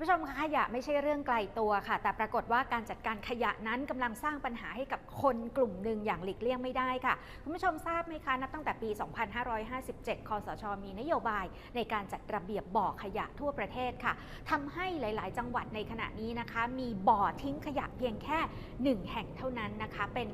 ผู้ชมคะขยะไม่ใช่เรื่องไกลตัวค่ะ แต่ปรากฏว่าการจัดการขยะนั้นกำลังสร้างปัญหาให้กับคนกลุ่มหนึ่งอย่างหลีกเลี่ยงไม่ได้ค่ะ คุณผู้ชมทราบไหมคะ นับตั้งแต่ปี 2557 คสช มีนโยบาย ในการจัดระเบียบบ่อขยะทั่วประเทศค่ะทำให้หลาย ๆ จังหวัดในขณะนี้นะคะ มีบ่อทิ้งขยะเพียงแค่ 1 แห่งเท่านั้นนะคะ เป็น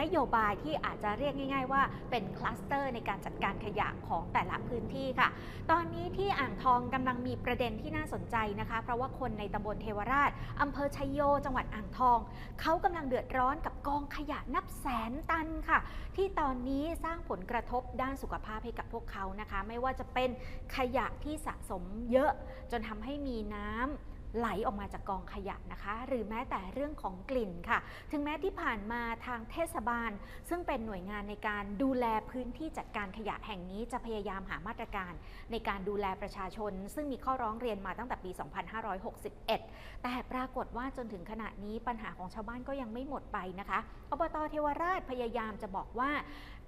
นโยบายที่อาจจะเรียกง่าย ๆ ว่าเป็นคลัสเตอร์ในการจัดการขยะของแต่ละพื้นที่ค่ะ ตอนนี้ที่อ่างทองกำลังมีประเด็นที่น่าสนใจนะคะ เพราะว่าว่าคนในตำบลเทวราชอำเภอชัยโย จังหวัดอ่างทอง เขากำลังเดือดร้อนกับกองขยะนับแสนตันค่ะ ที่ตอนนี้สร้างผลกระทบด้านสุขภาพให้กับพวกเขานะคะ ไม่ว่าจะเป็นขยะที่สะสมเยอะ จนทำให้มีน้ำ ไหลออกมาจากกองขยะนะคะ หรือแม้แต่เรื่องของกลิ่นค่ะ ถึงแม้ที่ผ่านมาทางเทศบาล ซึ่งเป็นหน่วยงานในการดูแลพื้นที่จัดการขยะแห่งนี้จะพยายามหามาตรการ ในการดูแลประชาชน ซึ่งมีข้อร้องเรียนมาตั้งแต่ปี 2561 แต่ปรากฏว่าจนถึงขณะนี้ปัญหาของชาวบ้านก็ยังไม่หมดไปนะคะอบตเทวราชพยายามจะบอกว่า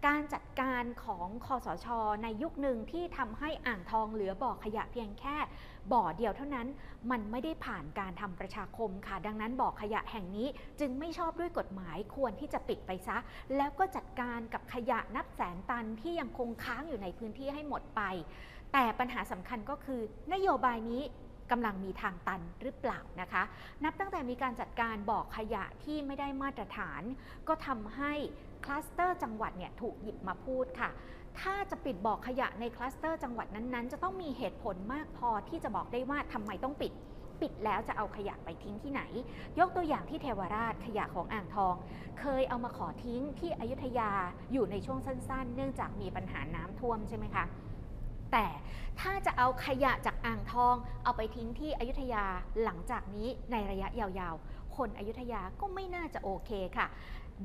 การจัดการของคอสช ในยุคหนึ่งที่ทำให้อ่างทองเหลือบ่อขยะเพียงแค่บ่อเดียวเท่านั้นมันไม่ได้ผ่านการทำประชาคมค่ะ ดังนั้นบ่อขยะแห่งนี้จึงไม่ชอบด้วยกฎหมายควรที่จะปิดไปซะ แล้วก็จัดการกับขยะนับแสนตันที่ยังคงค้างอยู่ในพื้นที่ให้หมดไป แต่ปัญหาสำคัญก็คือนโยบายนี้ กำลังมีทางตันหรือเปล่านะคะ นับตั้งแต่มีการจัดการบ่อขยะที่ไม่ได้มาตรฐาน ก็ทำให้คลัสเตอร์จังหวัดเนี่ยถูกหยิบมาพูดค่ะ ถ้าจะปิดบ่อขยะในคลัสเตอร์จังหวัดนั้นๆ จะต้องมีเหตุผลมากพอที่จะบอกได้ว่าทำไมต้องปิดปิดแล้วจะเอาขยะไปทิ้งที่ไหน ยกตัวอย่างที่เทวราชขยะของอ่างทอง เคยเอามาขอทิ้งที่อยุธยาอยู่ในช่วงสั้น ๆ เนื่องจากมีปัญหาน้ำท่วมใช่ไหมคะ แต่ถ้าจะเอาขยะจากอ่างทอง เอาไปทิ้งที่อยุธยาหลังจากนี้ในระยะยาวๆ คนอยุธยาก็ไม่น่าจะโอเคค่ะ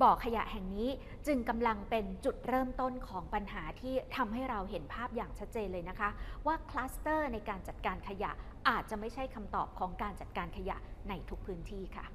บ่อขยะแห่งนี้จึงกำลังเป็นจุดเริ่มต้นของปัญหาที่ทำให้เราเห็นภาพอย่างชัดเจนเลยนะคะ ว่าคลัสเตอร์ในการจัดการขยะอาจจะไม่ใช่คำตอบของการจัดการขยะในทุกพื้นที่ค่ะ